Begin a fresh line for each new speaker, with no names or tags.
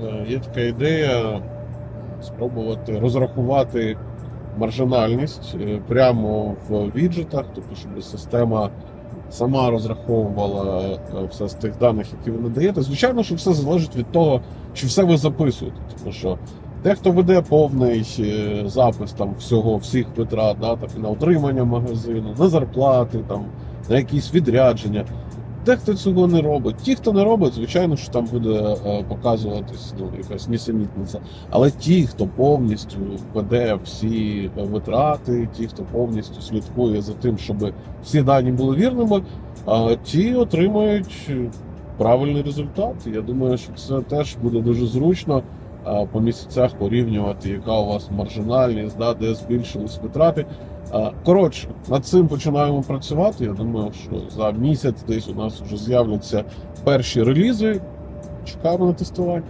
е, є така ідея спробувати розрахувати маржинальність е, прямо в віджитах, тобто, щоб система сама розраховувала е, все з тих даних, які ви надаєте. Звичайно, що все залежить від того, чи все ви записуєте. Тому що дехто веде повний запис там всього, всіх витрат, да, так, на утримання магазину, на зарплати, там, на якісь відрядження. Дехто цього не робить. Ті, хто не робить, звичайно, що там буде е, показуватись ну, якась нісенітниця. Але ті, хто повністю веде всі е, витрати, ті, хто повністю слідкує за тим, щоб всі дані були вірними, ті отримають е, правильний результат. Я думаю, що це теж буде дуже зручно по місяцях порівнювати, яка у вас маржинальність, да, де збільшились витрати. Коротше, над цим починаємо працювати. Я думаю, що за місяць десь у нас вже з'являться перші релізи. Чекаємо на тестування.